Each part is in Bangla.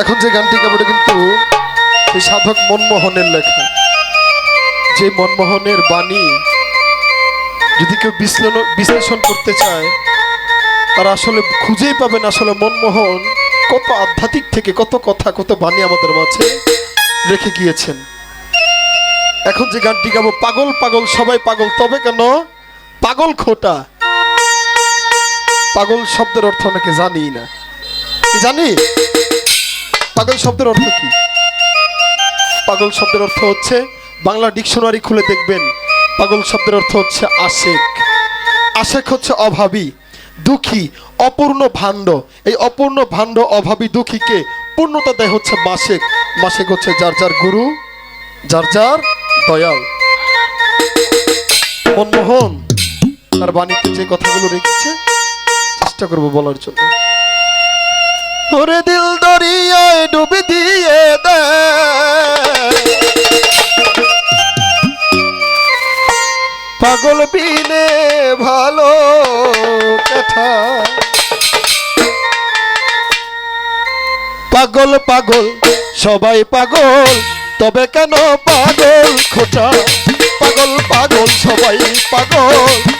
এখন যে গানটি গাবো এটা কিন্তু সেই সাধক মনমোহনের লেখা। যে মনমোহনের বাণী যদি কেউ বিশ্লেষণ করতে চায়, তারা আসলে খুঁজেই পাবেন আসলে মনমোহন কত আধ্যাত্মিক থেকে কত কথা, কত বাণী আমাদের মাঝে রেখে গিয়েছেন। এখন যে গানটি গাবো, পাগল পাগল, সবাই পাগল, তবে কেন? পাগল খোটা। পাগল শব্দের অর্থ অনেকে জানি না। জানি? পাগল শব্দের অর্থ কি? পাগল শব্দের অর্থ হচ্ছে, বাংলা ডিকশনারি খুলে দেখবেন, পাগল শব্দের অর্থ হচ্ছে আশেক। আশেক হচ্ছে অভাবী, দুঃখী, অপূর্ণ ভাণ্ড। এই অপূর্ণ ভাণ্ড, অভাবী, দুঃখীকে পূর্ণতা দেয় হচ্ছে মাসেক। মাসেক হচ্ছে যার যার গুরু, যার যার দয়াল। মনমোহন, তার বাণীতে যে কথাগুলো রেখেছে, চেষ্টা করব বলার জন্য। ওরে দিল দরিয়ায় ডুবে দিয়ে দে। পাগল বিনে ভালো কথা। পাগল পাগল, সবাই পাগল, তবে কেন পাগল খোঁচা? পাগল পাগল, সবাই পাগল।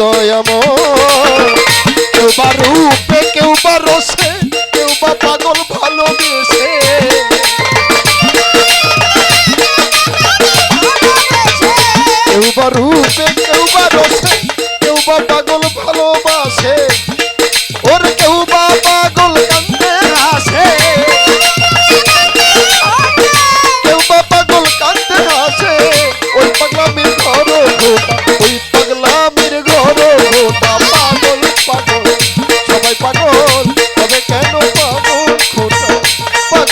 ও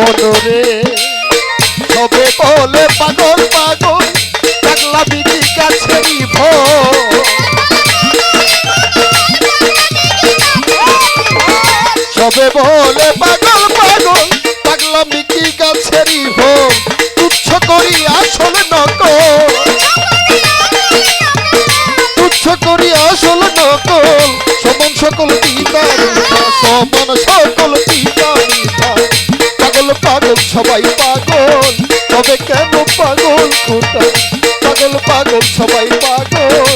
ও মনরে সবে বলে পাগল পাগল পাগলা বিধি কাছে সবে বলে পাগল পাগল পাগলা মিকি গাছেরই ভোর তুচ্ছ করি আসল নকল। তুচ্ছ করি আসল নকল। সকল পিতা সমান সকল পিতা। পাগল সবাই পাগল। তবে কেন পাগল খোটা পাগল পাগল সবাই পাগল।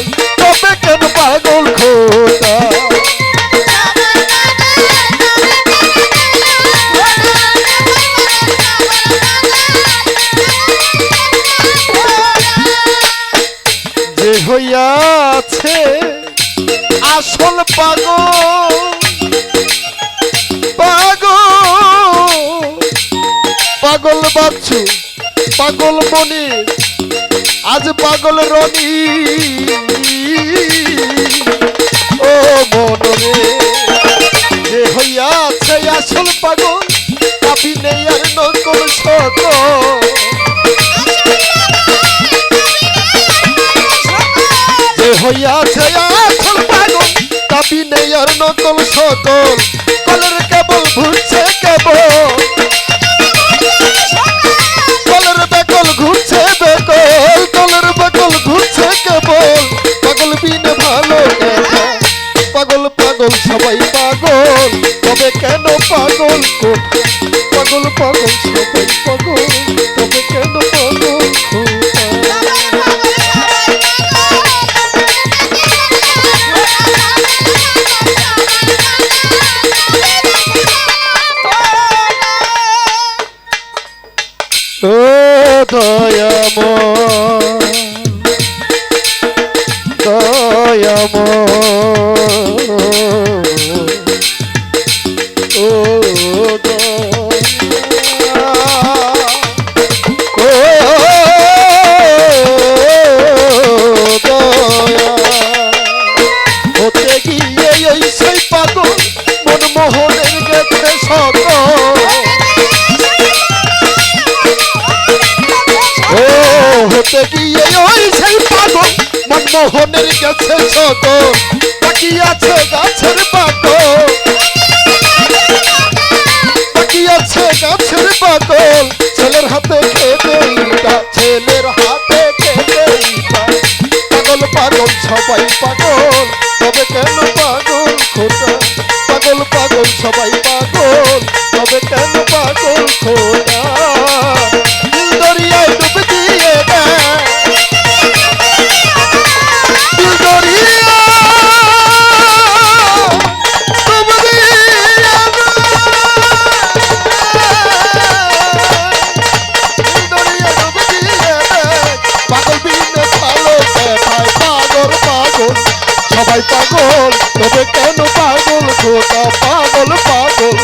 বাচ্চু পাগল মনি, আজ পাগল রনি। ও মনরে, যে হইয়াছে আসল পাগল কাবি নেই আর নকল সকল যে হইয়াছে এখন পাগল দাবি নেই আর নকল সকল পাগল, সবাই পাগল। তবে কেন পাগল পাগল পাগল, সবাই পাগল। তবে কেন পাগল ও দয়াম মনমোহনের গেছে সকল বাকি আছে গাছের পাগল। বাকি আছে গাছের পাগল, ছেলের হাতে খেতে ছেলের হাতে খেতে ইটা। পাগল পাগল, সবাই পাগল, তবে কেন পাগল খোটা পাগল পাগল, সবাই পাগল, তবে কেন পাগল খোটা তবে কেন পাগল? খোটা পাগল পাগল।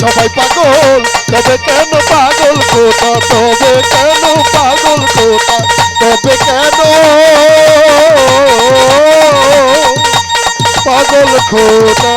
সবাই পাগল, তবে কেন পাগল? খোটা তবে কেন পাগল? খোটা তবে কেন? পাগল খোটা